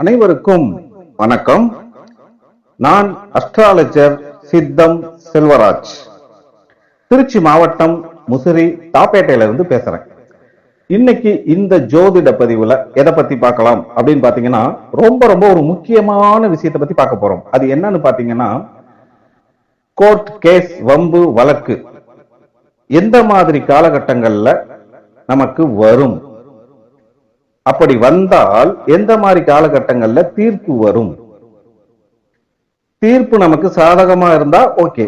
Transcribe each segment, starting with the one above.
அனைவருக்கும் வணக்கம். நான் அஸ்ட்ராலஜர் சித்தம் செல்வராஜ். திருச்சி மாவட்டம் முசிறி தாப்பேட்டையில இருந்து பேசுறேன். இன்னைக்கு இந்த ஜோதிட பதிவுல எதை பத்தி பார்க்கலாம் அப்படின்னு பாத்தீங்கன்னா ரொம்ப ரொம்ப ஒரு முக்கியமான விஷயத்தை பத்தி பார்க்க போறோம். அது என்னன்னு பாத்தீங்கன்னா கோர்ட் கேஸ் வம்பு வழக்கு. எந்த மாதிரி காலகட்டங்கள்ல நமக்கு வரும்? அப்படி வந்தால் எந்த மாதிரி காலகட்டங்கள்ல தீர்ப்பு வரும்? தீர்ப்பு நமக்கு சாதகமா இருந்தா ஓகே.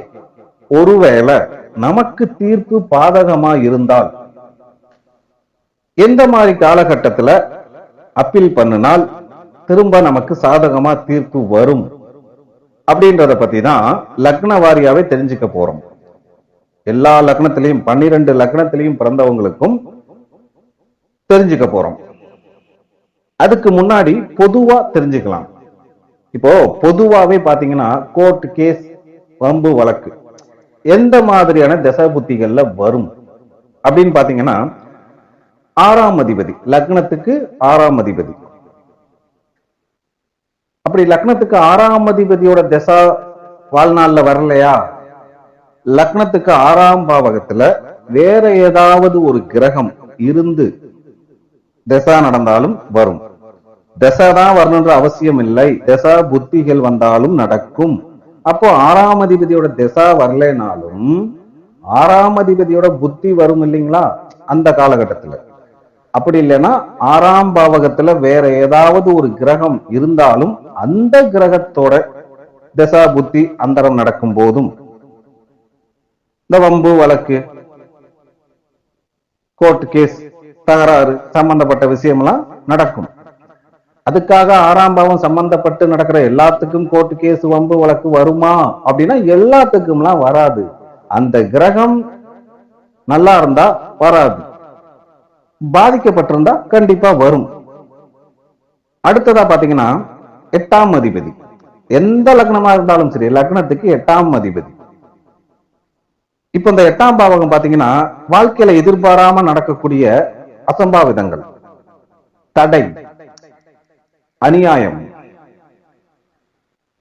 ஒருவேளை நமக்கு தீர்ப்பு பாதகமா இருந்தால் எந்த மாதிரி காலகட்டத்துல அப்பீல் பண்ணினால் திரும்ப நமக்கு சாதகமா தீர்ப்பு வரும்? அப்படின்றத பத்தி தான் லக்ன வாரியாவே தெரிஞ்சுக்க போறோம். எல்லா லக்னத்திலையும் பன்னிரண்டு லக்னத்திலையும் பிறந்தவங்களுக்கும் தெரிஞ்சுக்க போறோம். அதுக்கு முன்னாடி பொதுவா தெரிஞ்சுக்கலாம். இப்போ பொதுவாவே பாத்தீங்கன்னா கோர்ட் கேஸ் வம்பு வழக்கு. எந்த மாதிரியான தசை புத்திகள்ல வரும்? அப்படின்னு பாத்தீங்கன்னா ஆறாம் அதிபதி லக்னத்துக்கு ஆறாம் அதிபதி. அப்படி லக்னத்துக்கு ஆறாம் அதிபதியோட திசா வாழ்நாள்ல வரலையா? லக்னத்துக்கு ஆறாம் பாவகத்துல வேற ஏதாவது ஒரு கிரகம் இருந்து திசா நடந்தாலும் வரும். தசை தான் வரணுன்ற அவசியம் இல்லை. தசா புத்திகள் வந்தாலும் நடக்கும். அப்போ ஆறாம் அதிபதியோட தசா வரலைனாலும் ஆறாம் அதிபதியோட புத்தி வரும் இல்லைங்களா? அந்த காலகட்டத்துல. அப்படி இல்லைன்னா ஆறாம் பாவகத்துல வேற ஏதாவது ஒரு கிரகம் இருந்தாலும் அந்த கிரகத்தோட தசா புத்தி அந்தரம் நடக்கும் போதும். இந்த வம்பு வழக்கு கோர்ட் கேஸ் தகராறு சம்பந்தப்பட்ட விஷயம்லாம் நடக்கும். அதுக்காக ஆறாம் பாவம் சம்பந்தப்பட்டு நடக்கிற எல்லாத்துக்கும் கோர்ட் கேஸ் வம்பு வழக்கு வருமா? அப்படின்னா எல்லாத்துக்கும்லாம் வராது. அந்த கிரகம் நல்லா இருந்தா வராது. பாதிக்கப்பட்டிருந்தா கண்டிப்பா வரும். அடுத்ததா பாத்தீங்கன்னா எட்டாம் அதிபதி. எந்த லக்னமா இருந்தாலும் சரி லக்னத்துக்கு எட்டாம் அதிபதி. இப்ப இந்த எட்டாம் பாவகம் பாத்தீங்கன்னா வாழ்க்கையில எதிர்பாராம நடக்கக்கூடிய அசம்பாவிதங்கள். தடை. அநியாயம்.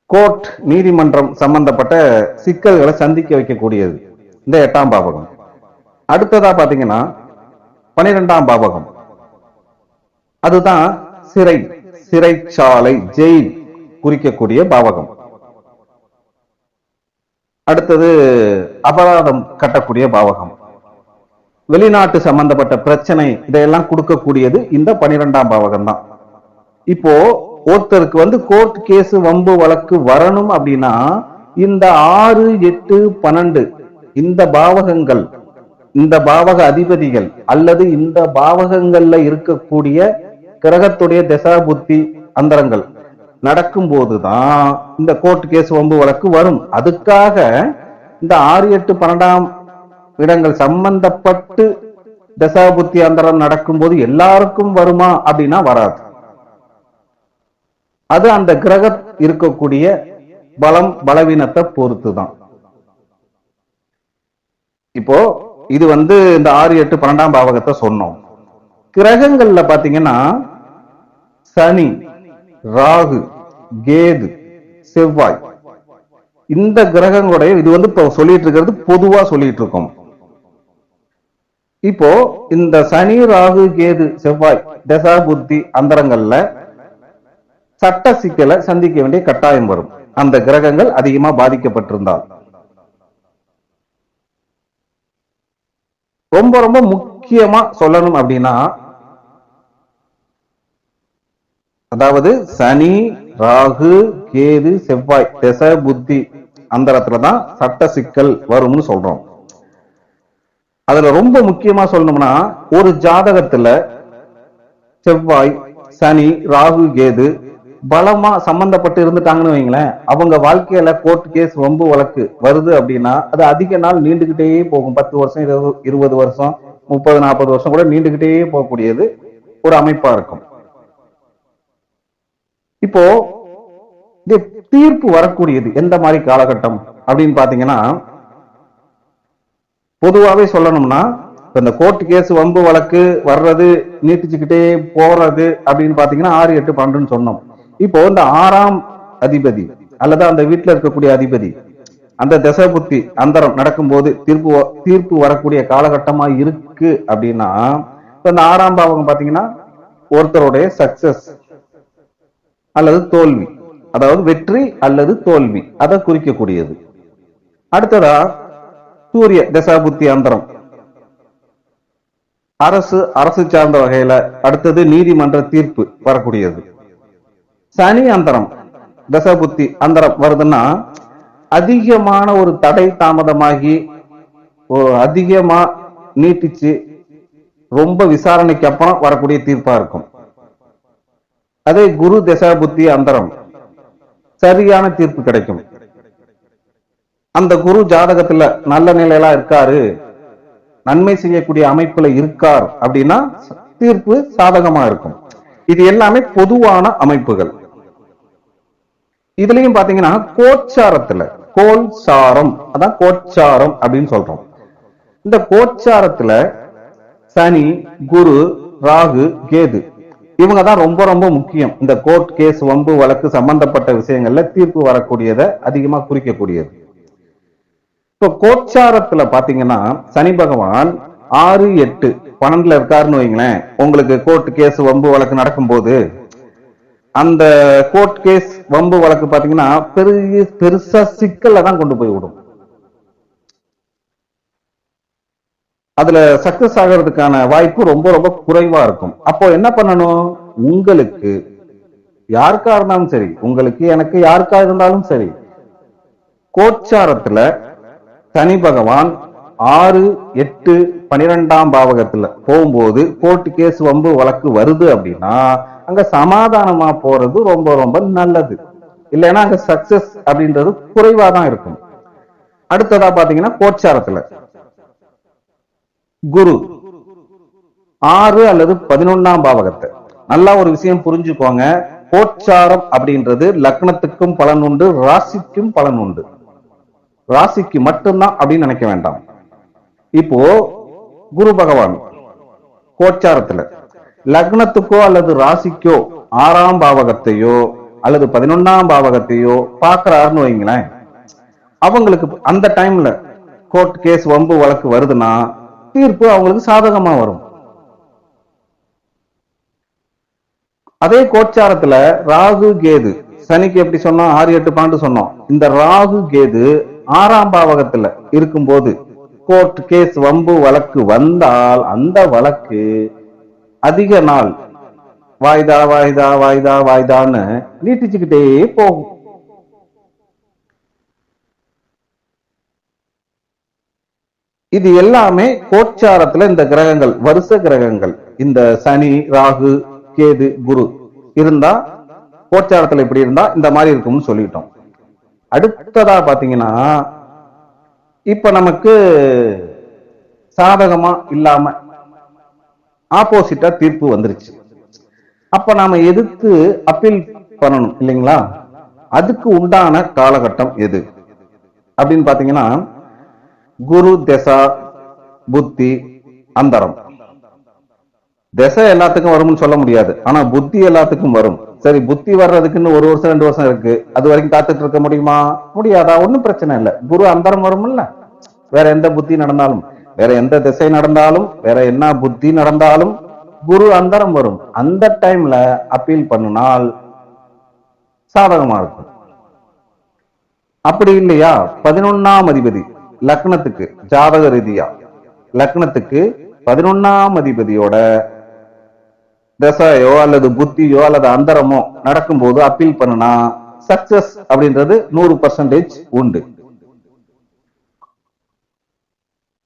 கோர்ட் நீதிமன்றம் சம்பந்தப்பட்ட சிக்கல்களை சந்திக்க வைக்கக்கூடியது. இந்த எட்டாம் பாவகம் அடுத்ததா பாத்தீங்கன்னா பனிரெண்டாம் பாவகம் அதுதான் சிறை சிறைச்சாலை ஜெயில் குறிக்கக்கூடிய பாவகம் அடுத்தது அபராதம் கட்டக்கூடிய பாவகம் வெளிநாட்டு சம்பந்தப்பட்ட பிரச்சனை இதையெல்லாம் கொடுக்கக்கூடியது இந்த பனிரெண்டாம் பாவகம் தான் இப்போ ஒருத்தருக்கு வந்து கோர்ட் கேஸ் வம்பு வழக்கு வரணும் அப்படின்னா இந்த ஆறு எட்டு பன்னெண்டு இந்த பாவகங்கள் இந்த பாவக அதிபதிகள் அல்லது இந்த பாவகங்கள்ல இருக்கக்கூடிய கிரகத்துடைய தசா புத்தி அந்தரங்கள் நடக்கும் போதுதான் இந்த கோர்ட் கேஸ் வம்பு வழக்கு வரும். அதுக்காக இந்த ஆறு எட்டு பன்னெண்டாம் இடங்கள் சம்பந்தப்பட்டு தசா புத்தி அந்தரம் நடக்கும்போது எல்லாருக்கும் வருமா அப்படின்னா வராது. அது அந்த கிரக இருக்கக்கூடிய பலம் பலவீனத்தை பொறுத்து தான் இப்போ இது வந்து இந்த ஆறு எட்டு பன்னெண்டாம் பாவகத்தை சொன்னோம். கிரகங்கள்ல பாத்தீங்கன்னா சனி ராகு கேது செவ்வாய். இந்த கிரகங்களுடைய இது வந்து இப்போ சொல்லிட்டு இருக்கிறது பொதுவா சொல்லிட்டு இருக்கோம். இப்போ இந்த சனி ராகு கேது செவ்வாய் தசா புத்தி அந்தரங்கள்ல சட்ட சிக்கலை சந்திக்க வேண்டிய கட்டாயம் வரும். அந்த கிரகங்கள் அதிகமா பாதிக்கப்பட்டிருந்தால். ரொம்ப ரொம்ப முக்கியமா சொல்லணும் அப்படின்னா அதாவது சனி ராகு கேது செவ்வாய் தச புத்தி அந்த தான் சட்ட சிக்கல் வரும்னு சொல்றோம். அதுல ரொம்ப முக்கியமா சொல்லணும்னா ஒரு ஜாதகத்துல செவ்வாய் சனி ராகு கேது பலமா சம்பந்தப்பட்டு இருந்துட்டாங்கன்னு வைங்களேன் அவங்க வாழ்க்கையில கோர்ட் கேஸ் வம்பு வழக்கு. வருது அப்படின்னா அது அதிக நாள் நீண்டுகிட்டே போகும். பத்து வருஷம் இருபது வருஷம் முப்பது நாற்பது வருஷம் கூட நீண்டுகிட்டே போகக்கூடியது ஒரு அமைப்பா இருக்கும். இப்போ இந்த தீர்ப்பு வரக்கூடியது எந்த மாதிரி காலகட்டம் அப்படின்னு பாத்தீங்கன்னா பொதுவாவே சொல்லணும்னா இந்த கோர்ட் கேஸ் வம்பு வழக்கு வர்றது நீட்டிச்சுக்கிட்டே போறது அப்படின்னு பாத்தீங்கன்னா ஆறு எட்டு பன்னெண்டுன்னு சொன்னோம். இப்போ இந்த ஆறாம் அதிபதி அல்லது அந்த வீட்டுல இருக்கக்கூடிய அதிபதி அந்த தசை புத்தி அந்தரம் நடக்கும்போது தீர்ப்பு தீர்ப்பு வரக்கூடிய காலகட்டமா இருக்கு அப்படின்னா இப்ப இந்த ஆறாம் பாவகம் பாத்தீங்கன்னா ஒருத்தருடைய சக்சஸ் அல்லது தோல்வி. அதாவது வெற்றி அல்லது தோல்வி. அதை குறிக்கக்கூடியது. அடுத்ததா சூரிய தசாபுத்தி அந்தரம். அரசு அரசு சார்ந்த வகையில அடுத்தது நீதிமன்ற தீர்ப்பு வரக்கூடியது. சனி அந்தரம் தசபுத்தி அந்தரம் வருதுன்னா அதிகமான ஒரு தடை தாமதமாகி அதிகமா நீட்டிச்சு ரொம்ப விசாரணைக்கு அப்புறம் வரக்கூடிய தீர்ப்பா இருக்கும். அதே குரு தசாபுத்தி அந்தரம் சரியான தீர்ப்பு கிடைக்கும். அந்த குரு ஜாதகத்துல நல்ல நிலையில இருக்காரு நன்மை செய்யக்கூடிய அமைப்புல இருக்கார் அப்படின்னா தீர்ப்பு சாதகமா இருக்கும். இது எல்லாமே பொதுவான அமைப்புகள். இதுலயும் பாத்தீங்கன்னா கோச்சாரத்துல கோல் சாரம் அதான் கோச்சாரம் அப்படின்னு சொல்றோம். இந்த கோச்சாரத்துல சனி குரு ராகு கேது இவங்க தான் ரொம்ப ரொம்ப முக்கியம். இந்த கோர்ட் கேஸ் வம்பு வழக்கு சம்பந்தப்பட்ட விஷயங்கள்ல தீர்ப்பு வரக்கூடியதை அதிகமா குறிக்கக்கூடியது. இப்போ கோச்சாரத்துல பாத்தீங்கன்னா சனி பகவான் ஆறு எட்டு பன்னெண்டுல இருக்காருன்னு வைங்களேன். உங்களுக்கு கோர்ட் கேஸ் வம்பு வழக்கு நடக்கும் போது அந்த கோர்ட் கேஸ் வம்பு வழக்கு பாத்தீங்கன்னா பெரிய பெருசா சிக்கல்ல தான் கொண்டு போய் விடும். அதுல சக்சஸ் ஆகிறதுக்கான வாய்ப்பு ரொம்ப ரொம்ப குறைவா இருக்கும். அப்போ என்ன பண்ணணும்? உங்களுக்கு யாருக்கா இருந்தாலும் சரி உங்களுக்கு எனக்கு யாருக்கா இருந்தாலும் சரி கோச்சாரத்துல சனி பகவான் ஆறு எட்டு பனிரெண்டாம் பாவகத்துல போகும்போது கோர்ட் கேஸ் வம்பு வழக்கு வருது அப்படின்னா அங்க சமாதானமா போறது ரொம்ப ரொம்ப நல்லது. இல்லைன்னா அங்க சக்சஸ் அப்படின்றது குறைவா தான் இருக்கும். அடுத்ததா பாத்தீங்கன்னா கோச்சாரத்துல. குரு ஆறு அல்லது பதினொன்னாம் பாவகத்தை. நல்லா ஒரு விஷயம் புரிஞ்சுக்கோங்க. கோச்சாரம் அப்படின்றது லக்னத்துக்கும் பலன் உண்டு ராசிக்கும் பலன் உண்டு. ராசிக்கு மட்டும்தான் அப்படின்னு நினைக்க வேண்டாம். இப்போ குரு பகவான் கோச்சாரத்துல. லக்னத்துக்கோ அல்லது ராசிக்கோ ஆறாம் பாவகத்தையோ அல்லது பதினொன்னாம் பாவகத்தையோ பாக்குறாருன்னு வைங்களேன். அவங்களுக்கு அந்த டைம்ல கோர்ட் கேஸ் வம்பு வழக்கு வருதுன்னா தீர்ப்பு அவங்களுக்கு சாதகமா வரும். அதே கோச்சாரத்துல ராகு கேது. சனிக்கு எப்படி சொன்னோம்? ஆறு எட்டு பாண்டு சொன்னோம். இந்த ராகு கேது ஆறாம் பாவகத்துல இருக்கும்போது கோர்ட் கேஸ் வம்பு வழக்கு வந்தால் அந்த வழக்கு அதிக நாள். வாய்தா வாய்தா வாய்தா வாய்தான்னு நீட்டிச்சுக்கிட்டே போகும். இது எல்லாமே கோச்சாரத்துல இந்த கிரகங்கள் வருஷ கிரகங்கள். இந்த சனி ராகு கேது குரு இருந்தா கோச்சாரத்துல இப்படி இருந்தா இந்த மாதிரி இருக்கும்னு சொல்லிட்டோம். அடுத்ததா பாத்தீங்கன்னா இப்ப நமக்கு சாதகமா இல்லாம ஆப்போசிட்டா தீர்ப்பு வந்துருச்சு. அப்ப நாம எதிர்த்து அப்பீல் பண்ணணும் இல்லைங்களா? அதுக்கு உண்டான காலகட்டம் எது? அப்படின்னு பாத்தீங்கன்னா குரு தசா புத்தி அந்தரம். திசை எல்லாத்துக்கும் வரும்னு சொல்ல முடியாது. ஆனா புத்தி எல்லாத்துக்கும் வரும். சரி புத்தி வர்றதுக்குன்னு ஒரு வருஷம் ரெண்டு வருஷம் இருக்கு. அது வரைக்கும் காத்துட்டு இருக்க முடியுமா? முடியாதா? ஒன்னும் பிரச்சனை இல்ல. குரு அந்தரம் வரும்ல. வேற எந்த புத்தி நடந்தாலும். வேற எந்த திசை நடந்தாலும் வேற என்ன புத்தி நடந்தாலும் குரு அந்தரம் வரும். அந்த டைம்ல அப்பீல் பண்ணினால் சாதகமா இருக்கும். அப்படி இல்லையா? பதினொன்னாம் அதிபதி லக்னத்துக்கு ஜாதக ரீதியா. லக்னத்துக்கு பதினொன்னாம் அதிபதியோட தசையோ அல்லது புத்தியோ அல்லது அந்தரமோ நடக்கும்போது அப்பீல் பண்ணுனா சக்சஸ் அப்படின்றது நூறு பர்சன்டேஜ் உண்டு.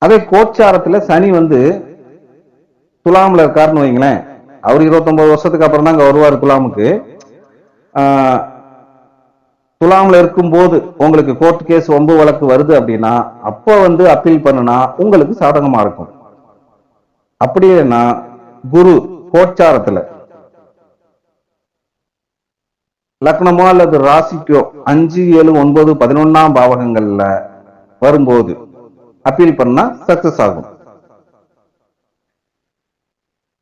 அதே கோச்சாரத்துல சனி வந்து துலாம்ல இருக்காருன்னு வைங்களேன். அவர் இருபத்தொன்பது வருஷத்துக்கு அப்புறம் தான் அங்க வருவார் துலாமுக்கு. ஆஹ், துலாம்ல இருக்கும்போது உங்களுக்கு கோர்ட் கேஸ் ஒம்பு வழக்கு வருது அப்படின்னா அப்போ வந்து அப்பீல் பண்ணுனா உங்களுக்கு சாதகமா இருக்கும். அப்படின்னா குரு கோச்சாரத்துல லக்னமோ அல்லது ராசிக்கோ அஞ்சு ஏழு ஒன்பது பதினொன்னாம் பாவகங்கள்ல வரும்போது அப்பீல் பண்ணா சக்சஸ் ஆகும்.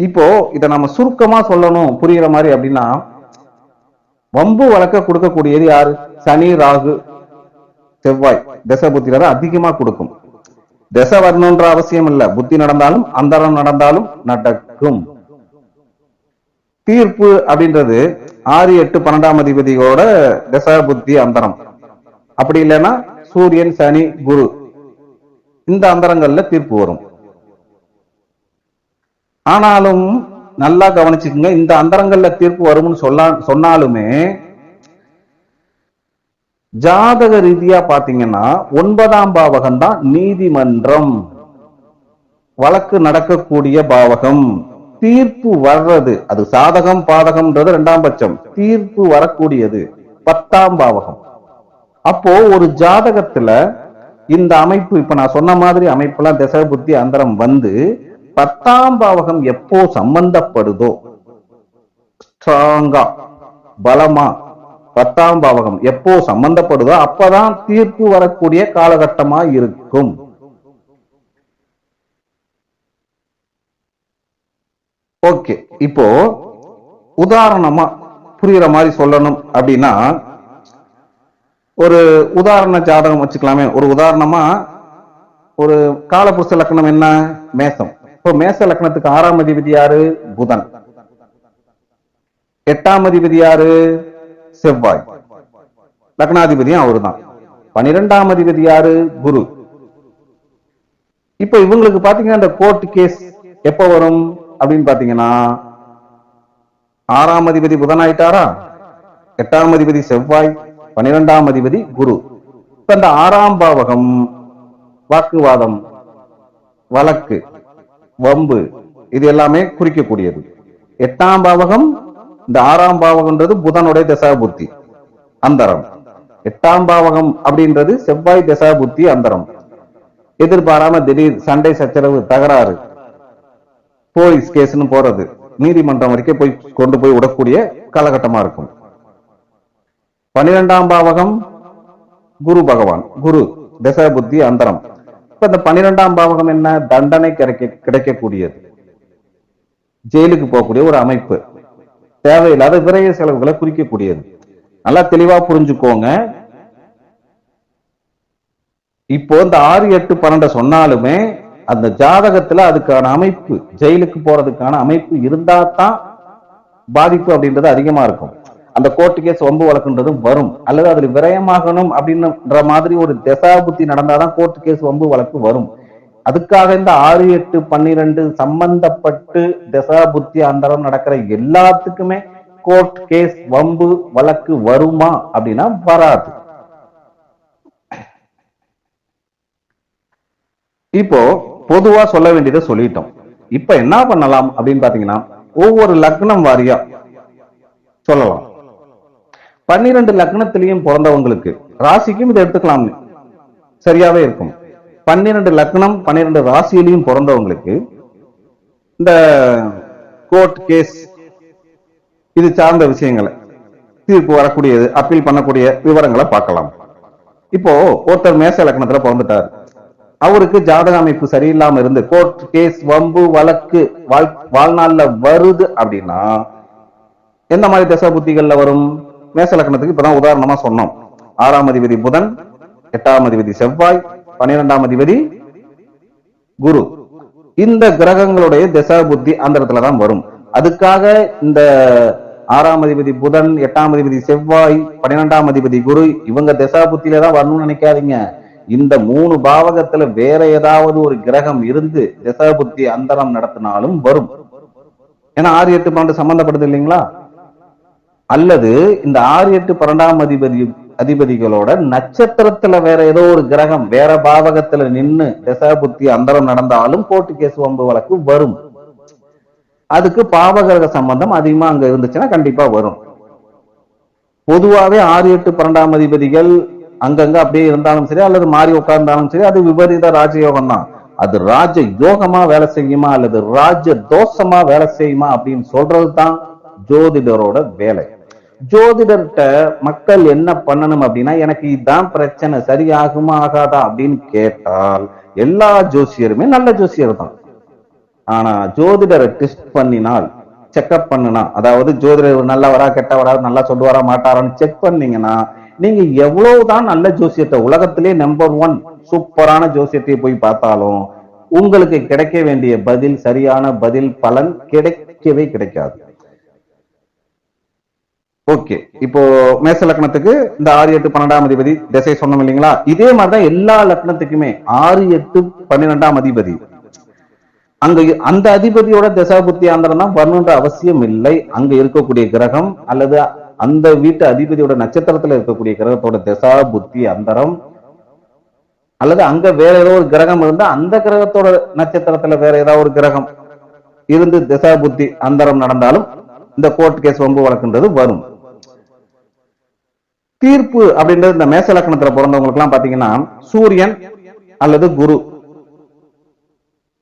இப்போ இத நம்ம சுருக்கமா சொல்லணும் புரியுற மாதிரி அப்படின்னா வம்பு வழக்க கொடுக்கக்கூடியது யாரு? சனி ராகு செவ்வாய். தசை புத்தியில தான் அதிகமா கொடுக்கும். தசை வரணுன்ற அவசியம் இல்ல. புத்தி நடந்தாலும் அந்தரம் நடந்தாலும் நடக்கும். தீர்ப்பு அப்படின்றது ஆறு எட்டு பன்னெண்டாம் அதிபதியோட தசா புத்தி அந்தரம். அப்படி இல்லைன்னா சூரியன் சனி குரு. இந்த அந்தரங்கள்ல தீர்ப்பு வரும். ஆனாலும் நல்லா கவனிச்சுக்கோங்க இந்த அந்தரங்கள்ல தீர்ப்பு வரும்னு சொல்ல சொன்னாலுமே ஜாதக ரீதியா பாத்தீங்கன்னா ஒன்பதாம் பாவகம் தான் நீதிமன்றம். வழக்கு நடக்கக்கூடிய பாவகம். தீர்ப்பு வர்றது அது சாதகம் பாதகம்ன்றது ரெண்டாம் பட்சம். தீர்ப்பு வரக்கூடியது பத்தாம் பாவகம். அப்போ ஒரு ஜாதகத்துல இந்த அமைப்பு இப்ப நான் சொன்ன மாதிரி அமைப்புலாம் திசை புத்தி அந்தரம் வந்து பத்தாம் பாவகம் எப்போ சம்பந்தப்படுதோ? ஸ்ட்ராங்கா பலமா பத்தாம் பாவகம் எப்போ சம்பந்தப்படுதோ அப்பதான் தீர்ப்பு வரக்கூடிய காலகட்டமா இருக்கும். ஓகே இப்போ உதாரணமா புரியுற மாதிரி சொல்லணும் அப்படின்னா ஒரு உதாரண ஜாதகம் வச்சுக்கலாமே. ஒரு உதாரணமா ஒரு காலபுருஷ லக்னம் என்ன? மேசம். இப்போ மேச லக்னத்துக்கு ஆறாம் அதிபதி யாரு? புதன். எட்டாம் அதிபதி யாரு? செவ்வாய். லக்னாதிபதியும் அவருதான். பனிரெண்டாம் அதிபதி யாரு? குரு. இப்ப இவங்களுக்கு பாத்தீங்கன்னா இந்த கோர்ட் கேஸ் எப்ப வரும் அப்படின்னு பாத்தீங்கன்னா ஆறாம் அதிபதி புதன் ஆயிட்டாரா எட்டாம் அதிபதி செவ்வாய். பனிரெண்டாம் அதிபதி குரு. இப்ப இந்த ஆறாம் பாவகம் வாக்குவாதம் வழக்கு வம்பு இது எல்லாமே குறிக்கக்கூடியது. எட்டாம் பாவகம் இந்த ஆறாம் பாவகம்ன்றது புதனுடைய தசாபுத்தி அந்தரம். எட்டாம் பாவகம் அப்படின்றது செவ்வாய் தசாபுத்தி அந்தரம். எதிர்பாராம திடீர் சண்டை சச்சரவு தகராறு போலீஸ் கேஸ்னு போறது நீதிமன்றம் வரைக்கும் போய் கொண்டு போய் விடக்கூடிய காலகட்டமா இருக்கும். பனிரெண்டாம் பாவகம் குரு பகவான் குரு தச புத்தி அந்தரம். இப்ப இந்த பனிரெண்டாம் பாவகம் என்ன? தண்டனை கிடைக்க கிடைக்கக்கூடியது. ஜெயிலுக்கு போகக்கூடிய ஒரு அமைப்பு. தேவையில்லாத விரைய செலவுகளை குறிக்கக்கூடியது. நல்லா தெளிவா புரிஞ்சுக்கோங்க. இப்போ இந்த ஆறு எட்டு பன்னெண்டு சொன்னாலுமே அந்த ஜாதகத்துல அதுக்கான அமைப்பு ஜெயிலுக்கு போறதுக்கான அமைப்பு இருந்தா தான் பாதிப்பு அப்படின்றது அதிகமா இருக்கும். அந்த கோர்ட்டு கேஸ் வம்பு வழக்குன்றதும் வரும். அல்லது அதுல விரயமாகணும் அப்படின்ற மாதிரி ஒரு தசாபுத்தி நடந்தாதான் கோர்ட்டு கேஸ் வம்பு வழக்கு வரும். அதுக்காக இந்த ஆறு எட்டு பன்னிரெண்டு சம்பந்தப்பட்டு தசாபுத்தி அந்தரம் நடக்கிற எல்லாத்துக்குமே கோர்ட் கேஸ் வம்பு வழக்கு வருமா அப்படின்னா வராது. இப்போ பொதுவா சொல்ல வேண்டியதை சொல்லிட்டோம். இப்ப என்ன பண்ணலாம் அப்படின்னு பாத்தீங்கன்னா ஒவ்வொரு லக்னம் வாரியா சொல்லலாம். பன்னிரண்டு லக்னத்திலையும் பிறந்தவங்களுக்கு ராசிக்கும் இதை எடுத்துக்கலாம். சரியாவே இருக்கும். பன்னிரண்டு லக்னம் பன்னிரண்டு ராசியிலையும் பிறந்தவங்களுக்கு இந்த கோர்ட் கேஸ் இது சார்ந்த விஷயங்களை தீர்ப்பு வரக்கூடியது அப்பீல் பண்ணக்கூடிய விவரங்களை பார்க்கலாம். இப்போ ஒருத்தர் மேச லக்னத்துல பிறந்துட்டார். அவருக்கு ஜாதக அமைப்பு சரியில்லாம இருந்து கோர்ட் கேஸ் வம்பு வழக்கு வாழ்நாள்ல வருது அப்படின்னா எந்த மாதிரி தசா புத்திகள்ல வரும்? மேச லக்னத்துக்கு இப்பதான் உதாரணமா சொன்னோம். ஆறாம் அதிபதி புதன் எட்டாம் அதிபதி செவ்வாய் பன்னிரெண்டாம் அதிபதி குரு. இந்த கிரகங்களுடைய திசா புத்தி அந்த இடத்துலதான் வரும். அதுக்காக இந்த ஆறாம் அதிபதி புதன் எட்டாம் அதிபதி செவ்வாய் பன்னிரெண்டாம் அதிபதி குரு இவங்க திசா புத்தியில தான் வரணும்னு நினைக்காதீங்க. இந்த மூணு பாவகத்துல வேற ஏதாவது ஒரு கிரகம் இருந்து திசா புத்தி அந்தரம் நடத்தினாலும் வரும். ஏன்னா ஆறு எட்டு பன்னெண்டு சம்பந்தப்படுது இல்லைங்களா? அல்லது இந்த ஆறு எட்டு பன்னெண்டாம் அதிபதி அதிபதிகளோட நட்சத்திரத்துல வேற ஏதோ ஒரு கிரகம் வேற பாவகத்துல நின்னு தசா புத்தி அந்தரம் நடந்தாலும் கோர்ட்டு கேஸ் வம்பு வழக்கு வரும். அதுக்கு பாவகிரக சம்பந்தம் அதிகமா அங்க இருந்துச்சுன்னா கண்டிப்பா வரும். பொதுவாவே ஆறு எட்டு பன்னெண்டாம் அதிபதிகள் அங்கங்க அப்படியே இருந்தாலும் சரி அல்லது மாறி உட்கார்ந்தாலும் சரி அது விபரீத ராஜயோகம் தான். அது ராஜ யோகமா வேலை செய்யுமா அல்லது ராஜ தோஷமா வேலை செய்யுமா அப்படின்னு சொல்றது தான் ஜோதிடரோட வேலை. ஜோதிடர்கிட்ட மக்கள் என்ன பண்ணணும் அப்படின்னா எனக்கு இதுதான் பிரச்சனை சரியாகுமா ஆகாதா அப்படின்னு கேட்டால் எல்லா ஜோசியருமே நல்ல ஜோசியர் தான். ஆனா ஜோதிடரை டெஸ்ட் பண்ணினால் செக்அப் பண்ணுனா அதாவது ஜோதிடர் நல்லவரா கெட்டவரா நல்லா சொல்லுவாரா மாட்டாரான்னு செக் பண்ணீங்கன்னா நீங்க எவ்வளவுதான் நல்ல ஜோசியத்தை உலகத்திலே நம்பர் ஒன் சூப்பரான ஜோசியத்தை போய் பார்த்தாலும் உங்களுக்கு கிடைக்க வேண்டிய பதில் சரியான பதில் பலன் கிடைக்கவே கிடைக்காது. ஓகே. இப்போ மேச லக்னத்துக்கு இந்த ஆறு எட்டு பன்னெண்டாம் அதிபதி திசை சொன்னோம் இல்லைங்களா? இதே மாதிரிதான் எல்லா லக்னத்துக்குமே ஆறு எட்டு பன்னிரெண்டாம் அதிபதி. அங்க அந்த அதிபதியோட தசாபுத்தி ஆந்திரம் தான் வரணுன்ற அவசியம் இல்லை. அங்க இருக்கக்கூடிய கிரகம் அல்லது அந்த வீட்டு அதிபதியோட நட்சத்திரத்துல இருக்கக்கூடிய கிரகத்தோட தசா புத்தி அந்தரம் அல்லது அங்க வேற ஏதோ ஒரு கிரகம் இருந்தா அந்த கிரகத்தோட நட்சத்திரத்துல வேற ஏதாவது ஒரு கிரகம் இருந்து திசா புத்தி அந்தரம் நடந்தாலும் இந்த கோர்ட் கேஸ் வம்பு வழக்குன்றது வரும். தீர்ப்பு அப்படின்றது இந்த மேச லக்னத்துல பிறந்தவங்களுக்கு எல்லாம் பாத்தீங்கன்னா சூரியன் அல்லது குரு.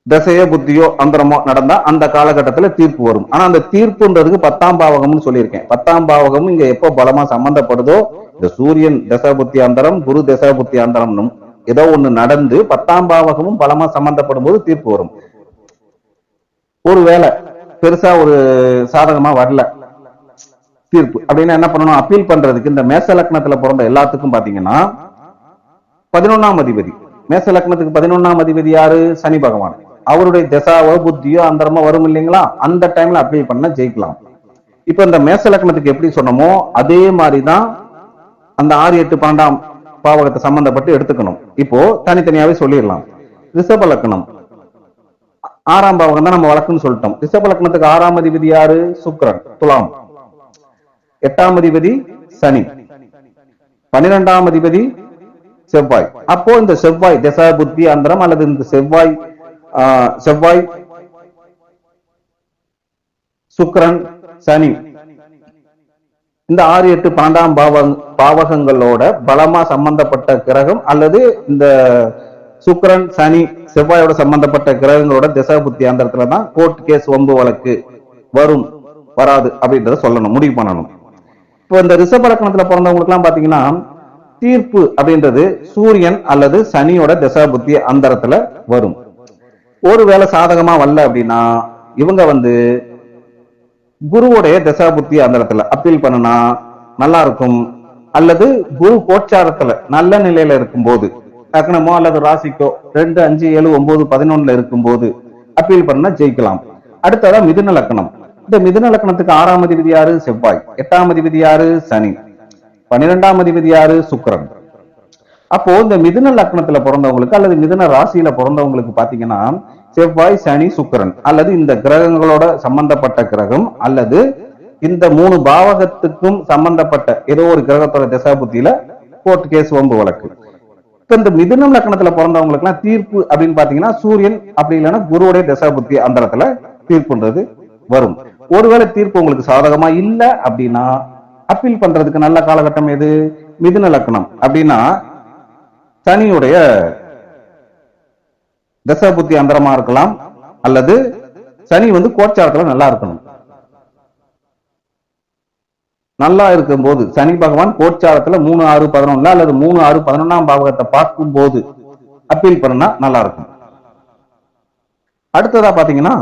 தசையோ புத்தியோ அந்தரமோ நடந்தா அந்த காலகட்டத்துல தீர்ப்பு வரும். ஆனா அந்த தீர்ப்புன்றதுக்கு பத்தாம் பாவகம்னு சொல்லியிருக்கேன். பத்தாம் பாவகம் இங்க எப்போ பலமா சம்பந்தப்படுதோ இந்த சூரியன் தசாபுத்தி அந்தரம் குரு தசாபுத்தி அந்தரம்னும் ஏதோ ஒண்ணு நடந்து பத்தாம் பாவகமும் பலமா சம்பந்தப்படும் போது தீர்ப்பு வரும். ஒருவேளை பெருசா ஒரு சாதகமா வரல. தீர்ப்பு. அப்படின்னா என்ன பண்ணணும்? அப்பீல் பண்றதுக்கு இந்த மேச லக்னத்துல பிறந்த எல்லாத்துக்கும் பாத்தீங்கன்னா பதினொன்னாம் அதிபதி. மேச லக்னத்துக்கு பதினொன்னாம் அதிபதி யாரு? சனி பகவான். அவருடைய தசாவோ புத்தியோ அந்தரமோ வரும் இல்லைங்களா? அந்த டைம்ல அப்ளை பண்ண ஜெயிக்கலாம். இப்ப இந்த மேச லக்னத்துக்கு எப்படி சொன்னோமோ அதே மாதிரிதான் அந்த ஆறு எட்டு பன்னெண்டாம் பாவகத்தை சம்பந்தப்பட்டு எடுத்துக்கணும். இப்போ தனித்தனியாவே சொல்லிடலாம். ரிஷப லக்னம். ஆறாம் பாவகம் தான் நம்ம வழக்குன்னு சொல்லிட்டோம். ரிஷப லக்னத்துக்கு ஆறாம் அதிபதி யாரு? சுக்கிரன் துலாம். எட்டாம் அதிபதி சனி. பன்னிரெண்டாம் அதிபதி செவ்வாய். அப்போ இந்த செவ்வாய் தசா புத்தி அந்தரம் அல்லது இந்த செவ்வாய் ஆஹ், செவ்வாய் சுக்கிரன் சனி. இந்த ஆறு எட்டு பன்னெண்டாம் பாவ பாவகங்களோட பலமா சம்பந்தப்பட்ட கிரகம் அல்லது இந்த சுக்ரன் சனி செவ்வாயோட சம்பந்தப்பட்ட கிரகங்களோட திசா புத்தி அந்தரத்துல தான் கோர்ட் கேஸ் வம்பு வழக்கு வரும் வராது அப்படின்றத சொல்லணும் முடிவு பண்ணணும். இப்போ இந்த ரிஷப லக்னத்துல பிறந்தவங்களுக்கு எல்லாம் பாத்தீங்கன்னா தீர்ப்பு அப்படின்றது சூரியன் அல்லது சனியோட திசா புத்தி அந்தரத்துல வரும். ஒருவேளை சாதகமா வரல அப்படின்னா இவங்க வந்து குருவுடைய திசா புத்தி அந்தரத்துல அப்பீல் பண்ணுனா நல்லா இருக்கும் அல்லது குரு கோச்சாரத்துல நல்ல நிலையில இருக்கும்போது லக்னமோ அல்லது ராசிக்கோ ரெண்டு அஞ்சு ஏழு ஒன்பது பதினொன்னுல இருக்கும்போது அப்பீல் பண்ணா ஜெயிக்கலாம். அடுத்ததான் மிதுன லக்னம். இந்த மிதுன லக்னத்துக்கு ஆறாம் அதிபதி யாரு செவ்வாய் எட்டாம் அதிபதி யாரு சனி பன்னிரெண்டாம் அதிபதி யாரு சுக்கரன். அப்போ இந்த மிதுன லக்னத்துல பிறந்தவங்களுக்கு அல்லது மிதுன ராசியில பிறந்தவங்களுக்கு பாத்தீங்கன்னா செவ்வாய் சனி சுக்கரன் அல்லது இந்த கிரகங்களோட சம்பந்தப்பட்ட கிரகம் அல்லது இந்த மூணு பாவகத்துக்கும் சம்பந்தப்பட்ட ஏதோ ஒரு கிரகத்தோட திசா புத்தியில கோர்ட் கேஸ் வம்பு வழக்கு. இந்த மிதுனம் லக்னத்துல பிறந்தவங்களுக்கு எல்லாம் தீர்ப்பு அப்படின்னு பாத்தீங்கன்னா சூரியன் அப்படி இல்லைன்னா குருவுடைய திசா தசாபுத்தி அந்தரத்துல தீர்ப்புன்றது வரும். ஒருவேளை தீர்ப்பு உங்களுக்கு சாதகமா இல்ல அப்படின்னா அப்பீல் பண்றதுக்கு நல்ல காலகட்டம் எது? மிதுன லக்னம். அப்படின்னா சனியுடைய தசாபுத்தி அந்தரமா இருக்கலாம். அல்லது சனி வந்து கோச்சாரத்துல நல்லா இருக்கணும். நல்லா இருக்கும் போது சனி பகவான் கோச்சாரத்துல மூணு ஆறு பதினொன்னுல அல்லது மூணு ஆறு பதினொன்னாம் பாவகத்தை பார்க்கும் போது அப்பீல் பண்ணா நல்லா இருக்கும். அடுத்ததா பாத்தீங்கன்னா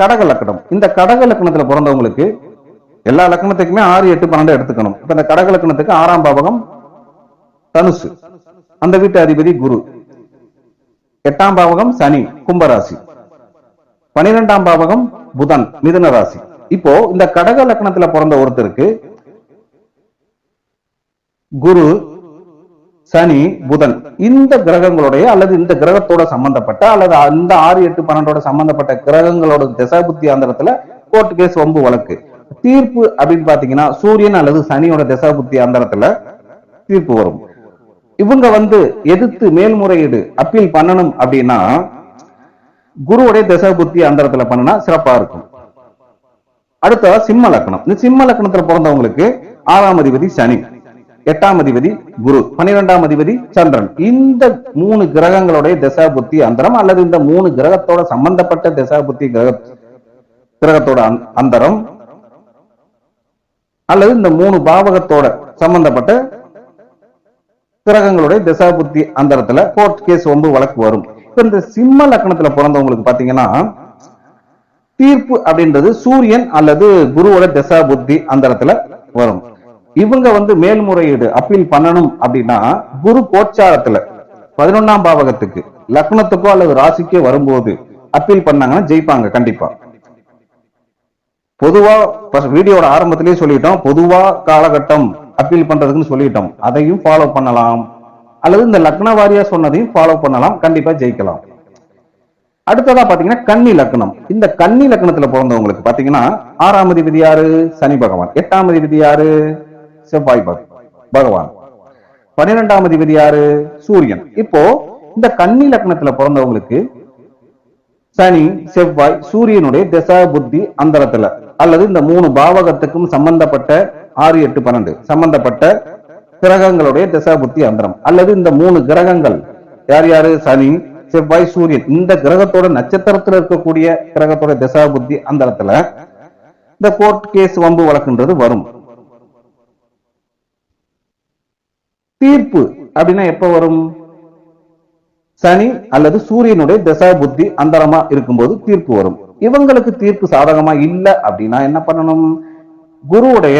கடக லக்கணம். இந்த கடக லக்கணத்துல பிறந்தவங்களுக்கு எல்லா லக்கணத்துக்குமே ஆறு எட்டு பன்னெண்டு எடுத்துக்கணும். இப்ப இந்த கடக லக்கணத்துக்கு ஆறாம் பாவகம் தனுசு. அந்த வீட்டு அதிபதி குரு. எட்டாம் பாவகம் சனி கும்பராசி. பனிரெண்டாம் பாவகம் புதன் மிதுன ராசி. இப்போ இந்த கடக லக்னத்துல பிறந்த ஒருத்தருக்கு குரு சனி புதன் இந்த கிரகங்களுடைய அல்லது இந்த கிரகத்தோட சம்பந்தப்பட்ட அல்லது அந்த ஆறு எட்டு பன்னெண்டோட சம்பந்தப்பட்ட கிரகங்களோட தசாபுத்தி ஆந்திரத்துல கோர்ட் கேஸ் வம்பு வழக்கு. தீர்ப்பு அப்படின்னு பாத்தீங்கன்னா சூரியன் அல்லது சனியோட தசாபுத்தி ஆந்திரத்துல தீர்ப்பு வரும். இவங்க வந்து எதிர்த்து மேல்முறையீடு அப்பீல் பண்ணணும் அப்படின்னா குருவுடைய தசா புத்தி அந்தரத்துல பண்ணினா சிறப்பா இருக்கும். அடுத்த சிம்ம லக்னம் இந்த சிம்ம லக்னத்துல பிறந்தவங்களுக்கு ஆறாம் அதிபதி சனி. எட்டாம் அதிபதி குரு பன்னிரெண்டாம் அதிபதி சந்திரன். இந்த மூணு கிரகங்களுடைய திசா புத்தி அந்தரம் அல்லது இந்த மூணு கிரகத்தோட சம்பந்தப்பட்ட திசா புத்தி கிரக கிரகத்தோட அந்த- அந்தரம் அல்லது இந்த மூணு பாவகத்தோட சம்பந்தப்பட்ட கிரகங்களுடைய திசா புத்தி அந்தரத்துல கோர்ட் கேஸ் வம்பு வழக்கு வரும். இப்ப இந்த சிம்ம லக்னத்துல பிறந்தவங்களுக்கு பாத்தீங்கன்னா தீர்ப்பு அப்படின்றது சூரியன் அல்லது குருவோட திசா புத்தி அந்தரத்துல வரும். இவங்க வந்து மேல்முறையீடு அப்பீல் பண்ணணும் அப்படின்னா குரு கோச்சாரத்துல பதினொன்னாம் பாவகத்துக்கு லக்னத்துக்கோ அல்லது ராசிக்கோ வரும்போது அப்பீல் பண்ணாங்கன்னா ஜெயிப்பாங்க கண்டிப்பா. பொதுவா வீடியோட ஆரம்பத்திலேயே சொல்லிட்டோம் பொதுவா காலகட்டம் அப்பீல் பண்றதுக்குன்னு சொல்லிட்டோம். அதையும் ஃபாலோ பண்ணலாம். அல்லது இந்த லக்ன வாரியா சொன்னதையும் ஃபாலோ பண்ணலாம் கண்டிப்பா ஜெயிக்கலாம். அடுத்ததா பாத்தீங்கன்னா கன்னி லக்னம். இந்த கன்னி லக்னத்துல பிறந்தவங்களுக்கு பாத்தீங்கன்னா ஆறாம் அதிபதி யாரு? சனி பகவான். எட்டாம் அதிபதி யாரு? செவ்வாய் பகவான். பன்னிரெண்டாம் அதிபதி யாரு? சூரியன். இப்போ இந்த கன்னி லக்னத்துல பிறந்தவங்களுக்கு சனி செவ்வாய் சூரியனுடைய திசா புத்தி அந்தரத்துல அல்லது இந்த மூணு பாவகத்துக்கும் சம்பந்தப்பட்ட ஆறு எட்டு பன்னெண்டு சம்பந்தப்பட்ட கிரகங்களுடைய திசா புத்தி அந்தரம் அல்லது இந்த மூணு கிரகங்கள் யார் யாரு? சனி செவ்வாய் சூரியன் இந்த கிரகத்தோட நட்சத்திரத்துல இருக்கக்கூடிய கிரகத்தோட திசா புத்தி அந்தரத்துல இந்த கோர்ட் கேஸ் வம்பு வழக்குன்றது வரும். தீர்ப்பு அப்படின்னா எப்ப வரும்? சனி அல்லது சூரியனுடைய தசா புத்தி அந்தரமா இருக்கும்போது தீர்ப்பு வரும். இவங்களுக்கு தீர்ப்பு சாதகமா இல்ல அப்படின்னா என்ன பண்ணணும்? குருவுடைய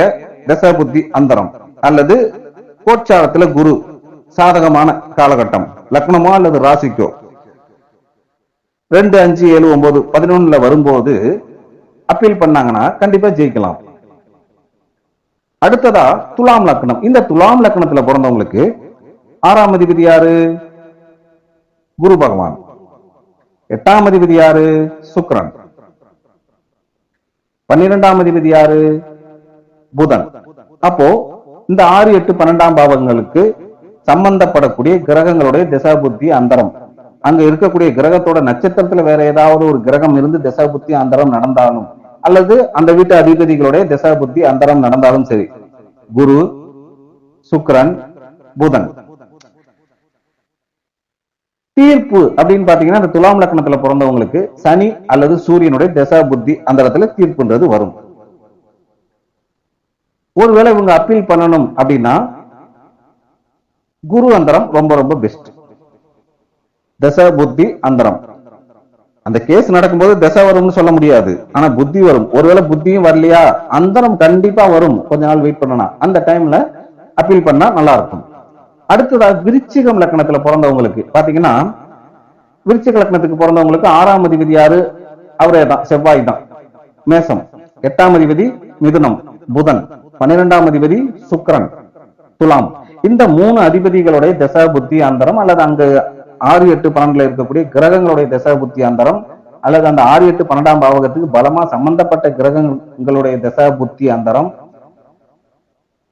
தசா புத்தி அந்தரம் அல்லது கோட்சாரத்துல குரு சாதகமான காலகட்டம். லக்னமோ அல்லது ராசிக்கோ? ரெண்டு அஞ்சு ஏழு ஒன்பது பதினொன்னுல வரும்போது அப்பீல் பண்ணாங்கன்னா கண்டிப்பா ஜெயிக்கலாம். அடுத்ததா துலாம் லக்னம் இந்த துலாம் லக்னத்துல பிறந்தவங்களுக்கு ஆறாம் அதிபதி யாரு? குரு பகவான். எட்டாம் அதிபதி யாரு? சுக்கிரன். பன்னிரெண்டாம் அதிபதி யாரு? புதன். அப்போ இந்த ஆறு எட்டு பன்னெண்டாம் பாவங்களுக்கு சம்பந்தப்படக்கூடிய கிரகங்களுடைய திசா புத்தி அந்தரம். அங்க இருக்கக்கூடிய கிரகத்தோட நட்சத்திரத்துல வேற ஏதாவது ஒரு கிரகம் இருந்து திசா புத்தி அந்தரம் நடந்தாலும் அல்லது அந்த வீட்டு அதிபதிகளுடைய திசா புத்தி அந்தரம் நடந்தாலும் சரி. குரு சுக்ரன் புதன். தீர்ப்பு அப்படின்னு பாத்தீங்கன்னா இந்த துலாம் லக்னத்துல பிறந்தவங்களுக்கு சனி அல்லது சூரியனுடைய திசா புத்தி அந்த இடத்துல தீர்ப்புன்றது வரும். ஒருவேளை இவங்க அப்பீல் பண்ணணும் அப்படின்னா குரு அந்தரம் ரொம்ப ரொம்ப பெஸ்ட் தசா புத்தி அந்தரம். அந்த கேஸ் நடக்கும்போது திசை வரும்னு சொல்ல முடியாது. ஆனா புத்தி வரும். ஒருவேளை புத்தியும் வரலையா? அந்தரம் கண்டிப்பா வரும். கொஞ்ச நாள் வெயிட் பண்ணனா. அந்த டைம்ல அப்பீல் பண்ணா நல்லா இருக்கும். அடுத்ததா விருச்சிகம் லக்னத்துல பிறந்தவங்களுக்கு. பாத்தீங்கன்னா விருச்சிக லக்னத்துக்கு பிறந்தவங்களுக்கு ஆறாம் அதிபதி யாரு? அவரே தான். செவ்வாய் தான். மேசம். எட்டாம் அதிபதி மிதுனம். புதன். பன்னிரெண்டாம் அதிபதி சுக்கரன். துலாம். இந்த மூணு அதிபதிகளுடைய தசா புத்தி அந்தரம் அல்லது அங்கு ஆறு எட்டு பன்னெண்டுல இருக்கக்கூடிய கிரகங்களுடைய தசா புத்தி அந்தரம் அல்லது அந்த ஆறு எட்டு பன்னெண்டாம் பாவகத்துக்கு பலமா சம்பந்தப்பட்ட கிரகங்களுடைய தசா புத்தி அந்தரம்.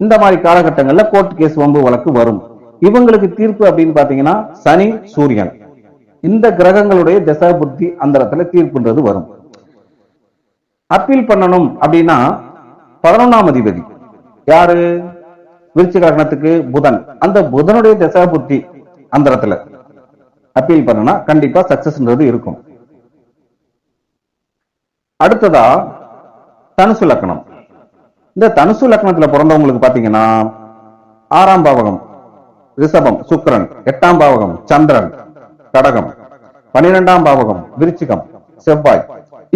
இந்த மாதிரி காலகட்டங்கள்ல கோர்ட் கேஸ் வம்பு வழக்கு வரும். இவங்களுக்கு தீர்ப்பு அப்படின்னு பாத்தீங்கன்னா சனி சூரியன். இந்த கிரகங்களுடைய தசா புத்தி அந்தரத்துல தீர்ப்புன்றது வரும். அப்பீல் பண்ணணும் அப்படின்னா பதினொன்னாம் அதிபதி. யாரு? விருச்சிக லக்னத்துக்கு புதன். அந்த புதனுடைய தசா புத்தி அந்தரத்துல. அப்பீல் பண்ணனா கண்டிப்பா சக்சஸ்ன்றது இருக்கும். அடுத்ததா தனுசு லக்னம் இந்த தனுசு லக்னத்துல பிறந்தவங்களுக்கு பாத்தீங்கன்னா ஆறாம் பாவகம் ரிஷபம் சுக்கிரன் எட்டாம் பாவகம் சந்திரன் கடகம் பனிரெண்டாம் பாவகம் விருச்சிகம் செவ்வாய்.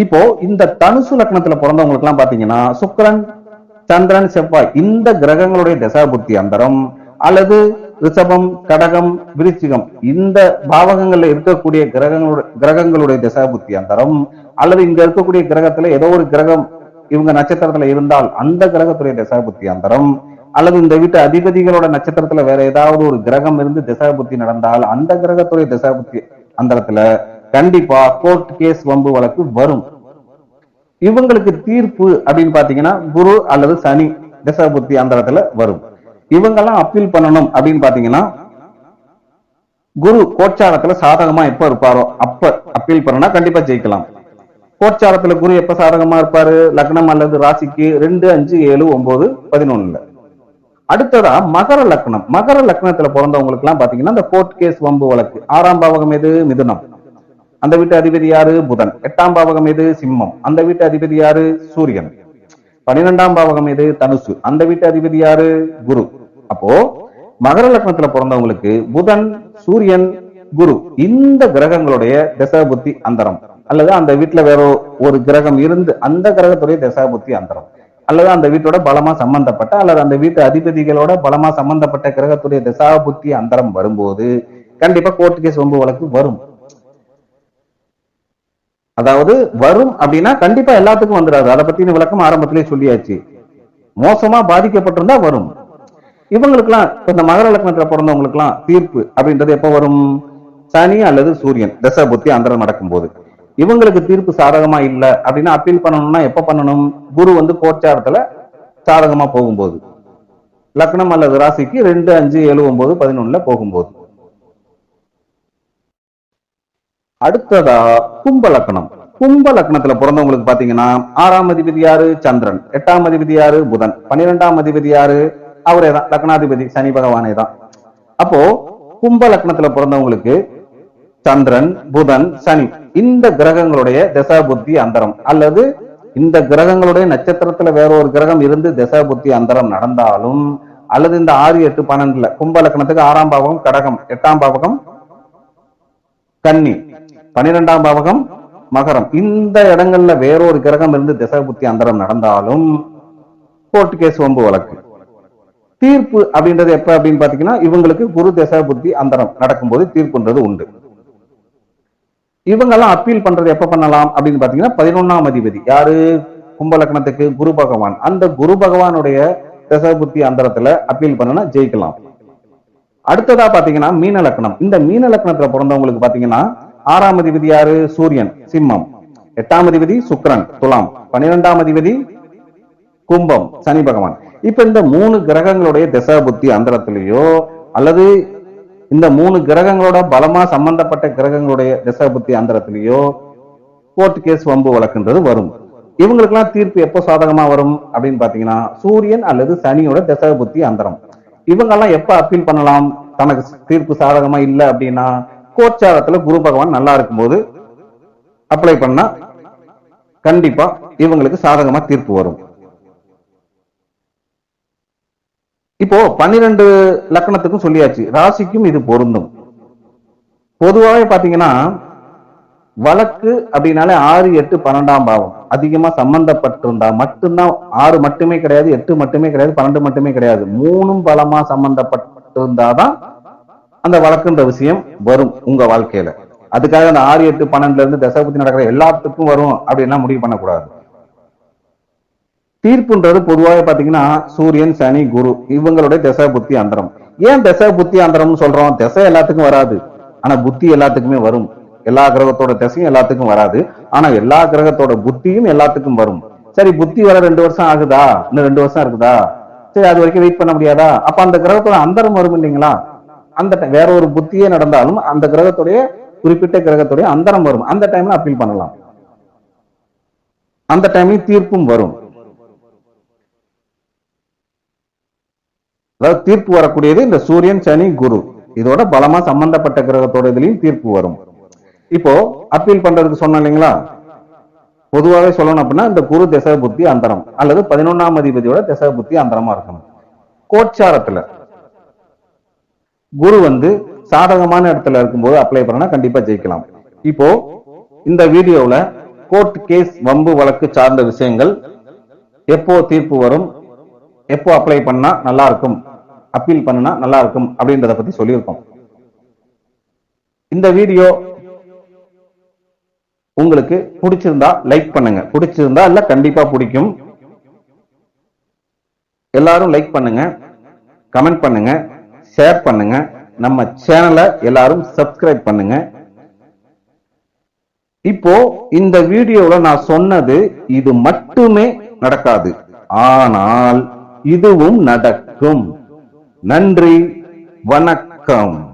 இப்போ இந்த தனுசு லக்னத்துல பிறந்தவங்களுக்கு எல்லாம் பாத்தீங்கன்னா சுக்கரன் சந்திரன் செவ்வாய் இந்த கிரகங்களுடைய தசாபுத்தி அந்தரம் அல்லது ரிஷபம் கடகம் விருச்சிகம் இந்த பாவகங்கள்ல இருக்கக்கூடிய கிரகங்களுடைய கிரகங்களுடைய தசாபுத்தி அந்தரம் அல்லது இங்க இருக்கக்கூடிய கிரகத்துல ஏதோ ஒரு கிரகம் இவங்க நட்சத்திரத்துல இருந்தால் அந்த கிரகத்துடைய தசாபுத்தி அந்தரம் அல்லது இந்த வீட்டு அதிபதிகளோட நட்சத்திரத்துல வேற ஏதாவது ஒரு கிரகம் இருந்து திசாபுத்தி நடந்தால் அந்த கிரகத்துடைய திசாபுத்தி அந்தரத்துல கண்டிப்பா கோர்ட் கேஸ் வம்பு வழக்கு வரும். இவங்களுக்கு தீர்ப்பு அப்படின்னு பாத்தீங்கன்னா குரு அல்லது சனி திசாபுத்தி அந்தரத்துல வரும். இவங்கெல்லாம் அப்பீல் பண்ணணும் அப்படின்னு பாத்தீங்கன்னா குரு கோச்சாரத்துல சாதகமா எப்ப இருப்பாரோ அப்ப அப்பீல் பண்ணனா கண்டிப்பா ஜெயிக்கலாம். கோச்சாரத்துல குரு எப்ப சாதகமா இருப்பாரு? லக்னம் அல்லது ராசிக்கு ரெண்டு அஞ்சு ஏழு ஒன்பது பதினொன்னுல. அடுத்ததா மகர லக்னம். மகர லக்னத்துல பிறந்தவங்களுக்கு எல்லாம் பாத்தீங்கன்னா இந்த கோர்ட் கேஸ் வம்பு வழக்கு. ஆறாம் பாவகம் எது? மிதுனம். அந்த வீட்டு அதிபதி யாரு? புதன். எட்டாம் பாவகம் எது? சிம்மம். அந்த வீட்டு அதிபதி யாரு? சூரியன். பன்னிரெண்டாம் பாவகம் எது? தனுசு. அந்த வீட்டு அதிபதி யாரு? குரு. அப்போ மகர லக்னத்துல பிறந்தவங்களுக்கு புதன் சூரியன் குரு இந்த கிரகங்களுடைய தசாபுத்தி அந்தரம். அல்லது அந்த வீட்டுல வேற ஒரு கிரகம் இருந்து அந்த கிரகத்துடைய தசாபுத்தி அந்தரம். அல்லது அந்த வீட்டோட பலமா சம்பந்தப்பட்ட அல்லது அந்த வீட்டு அதிபதிகளோட பலமா சம்பந்தப்பட்ட கிரகத்துடைய தசாபுத்தி அந்தரம் வரும்போது கண்டிப்பா கோர்ட் கேஸ் வம்பு வழக்கு வரும். அதாவது வரும் அப்படின்னா கண்டிப்பா எல்லாத்துக்கும் வந்துடாது. அதை பத்தின விளக்கம் ஆரம்பத்திலே சொல்லியாச்சு. மோசமா பாதிக்கப்பட்டிருந்தா வரும். இவங்களுக்குலாம் இந்த மகர லக்னத்துல பிறந்தவங்களுக்குலாம் தீர்ப்பு அப்படின்றது எப்ப வரும்? சனி அல்லது சூரியன் தசை புத்தி அந்தரம் நடக்கும்போது இவங்களுக்கு தீர்ப்பு சாதகமா இல்ல அப்படின்னா அப்பீல் பண்ணணும்னா எப்ப பண்ணணும்? குரு வந்து கோச்சாரத்துல சாதகமா போகும்போது. லக்னம் அல்லது ராசிக்கு ரெண்டு அஞ்சு ஏழு ஒன்பது பதினொன்னுல போகும்போது. அடுத்ததா கும்ப லக்னம். கும்ப லக்னத்துல பிறந்தவங்களுக்கு பாத்தீங்கன்னா ஆறாம் அதிபதி யாரு? சந்திரன். எட்டாம் அதிபதி யாரு? புதன். பன்னிரெண்டாம் அதிபதி யாரு? அவரே தான் லக்னாதிபதி சனி பகவானே தான் அப்போ கும்ப லக்னத்துல பிறந்தவங்களுக்கு சந்திரன் புதன் சனி இந்த கிரகங்களுடைய தசா புத்தி அந்தரம். அல்லது இந்த கிரகங்களுடைய நட்சத்திரத்துல வேற ஒரு கிரகம் இருந்து தசா புத்தி அந்தரம் நடந்தாலும் அல்லது இந்த ஆறு எட்டு பன்னெண்டுல கும்ப லக்னத்துக்கு ஆறாம் பாவகம் கடகம் எட்டாம் பாவகம் கன்னி பன்னிரெண்டாம் பாவகம் மகரம். இந்த இடங்கள்ல வேறொரு கிரகம் இருந்து திசை புத்தி அந்தரம் நடந்தாலும் கோர்ட் கேஸ் வம்பு வழக்கு. தீர்ப்பு அப்படின்றது எப்ப அப்படின்னு பாத்தீங்கன்னா இவங்களுக்கு குரு தசா புத்தி அந்தரம் நடக்கும்போது தீர்ப்புன்றது உண்டு. இவங்கெல்லாம் அப்பீல் பண்றது எப்ப பண்ணலாம் அப்படின்னு பாத்தீங்கன்னா பதினொன்னாம் அதிபதி. யாரு? கும்பலக்கணத்துக்கு குரு பகவான். அந்த குரு பகவானுடைய தசா புத்தி அந்தரத்துல அப்பீல் பண்ணனா ஜெயிக்கலாம். அடுத்ததா பாத்தீங்கன்னா மீன லக்னம். இந்த மீன லக்னத்துல பிறந்தவங்களுக்கு பாத்தீங்கன்னா ஆறாம் அதிபதி யாரு? சூரியன் சிம்மம். எட்டாம் அதிபதி சுக்ரன் துலாம். பன்னிரெண்டாம் அதிபதி கும்பம் சனி பகவான். இப்ப இந்த மூணு கிரகங்களுடைய திசா புத்தி அந்தரத்திலேயோ அல்லது இந்த மூணு கிரகங்களோட பலமா சம்பந்தப்பட்ட கிரகங்களுடைய திசா புத்தி அந்தரத்திலேயோ கோர்ட் கேஸ் வம்பு வழக்குன்றது வரும். இவங்களுக்கெல்லாம் தீர்ப்பு எப்போ சாதகமா வரும் அப்படின்னு பாத்தீங்கன்னா சூரியன் அல்லது சனியோட திசா புத்தி அந்தரம். இவங்கெல்லாம் எப்ப அப்பீல் பண்ணலாம்? தனக்கு தீர்ப்பு சாதகமா இல்ல அப்படின்னா கோச்சாரத்துல குரு பகவான் நல்லா இருக்கும்போது அப்ளை பண்ணா கண்டிப்பா இவங்களுக்கு சாதகமா தீர்ப்பு வரும். இப்போ பன்னிரெண்டு லக்கணத்துக்கும் சொல்லியாச்சு. ராசிக்கும் இது பொருந்தும். பொதுவாகவே பாத்தீங்கன்னா வழக்கு அப்படின்னாலே ஆறு எட்டு பன்னெண்டாம் பாவம். அதிகமா சம்பந்தப்பட்டிருந்தா மட்டும்தான் ஆறு மட்டுமே கிடையாது எட்டு மட்டுமே கிடையாது பன்னெண்டு மட்டுமே கிடையாது. மூணும் பலமா சம்பந்தப்பட்டிருந்தாதான் அந்த வழக்குன்ற விஷயம் வரும் உங்க வாழ்க்கையில. அதுக்காக அந்த ஆறு எட்டு பன்னெண்டுல இருந்து தசபதி நடக்கிற எல்லாத்துக்கும் வரும் அப்படின்லாம் முடிவு பண்ணக்கூடாது. தீர்ப்புன்றது பொதுவாக பாத்தீங்கன்னா சூரியன் சனி குரு இவங்களுடைய திசை புத்தி அந்தரம். ஏன் தசை புத்தி அந்தரம்னு சொல்றோம்? திசை எல்லாத்துக்கும் வராது. ஆனா புத்தி எல்லாத்துக்குமே வரும். எல்லா கிரகத்தோட திசையும் எல்லாத்துக்கும் வராது. ஆனா எல்லா கிரகத்தோட புத்தியும் எல்லாத்துக்கும் வரும். சரி புத்தி வர ரெண்டு வருஷம் ஆகுதா? இன்னும் ரெண்டு வருஷம் இருக்குதா? சரி அது வரைக்கும் வெயிட் பண்ண முடியாதா? அப்ப அந்த கிரகத்தோட அந்தரம் வரும் இல்லைங்களா? அந்த வேற ஒரு புத்தியே நடந்தாலும் அந்த கிரகத்துடைய குறிப்பிட்ட கிரகத்துடைய அந்தரம் வரும். அந்த டைம்ல அப்பீல் பண்ணலாம். அந்த டைம்லயும் தீர்ப்பும் வரும். அதாவது தீர்ப்பு வரக்கூடியது இந்த சூரியன் சனி குரு. இதோட பலமா சம்பந்தப்பட்ட கிரகத்தோட இதுலயும் தீர்ப்பு வரும். இப்போ அப்பீல் பண்றதுக்கு சொன்னோம் இல்லைங்களா? பொதுவாகவே சொல்லணும் அப்படின்னா இந்த குரு திசை புத்தி அந்தரம் அல்லது பதினொன்னாம் அதிபதியோட திசை புத்தி அந்தரமா இருக்கணும். கோச்சாரத்துல குரு வந்து சாதகமான இடத்துல இருக்கும்போது அப்ளை பண்ணா கண்டிப்பா ஜெயிக்கலாம். இப்போ இந்த வீடியோல கோர்ட் கேஸ் வம்பு வழக்கு சார்ந்த விஷயங்கள் எப்போ தீர்ப்பு வரும் எப்போ அப்ளை பண்ணா நல்லா இருக்கும்? அப்பீல் பண்ணுனா நல்லா இருக்கும் அப்படின்றத பத்தி சொல்லியிருக்கோம். இந்த வீடியோ உங்களுக்கு பிடிச்சிருந்தா லைக் பண்ணுங்க. பிடிச்சிருந்தா இல்ல கண்டிப்பா பிடிக்கும். எல்லாரும் லைக் பண்ணுங்க கமெண்ட் பண்ணுங்க ஷேர் பண்ணுங்க. நம்ம சேனலை எல்லாரும் சப்ஸ்கிரைப் பண்ணுங்க. இப்போ இந்த வீடியோல நான் சொன்னது இது மட்டுமே நடக்காது. ஆனால் இதுவும் நடக்கும். நன்றி வணக்கம்.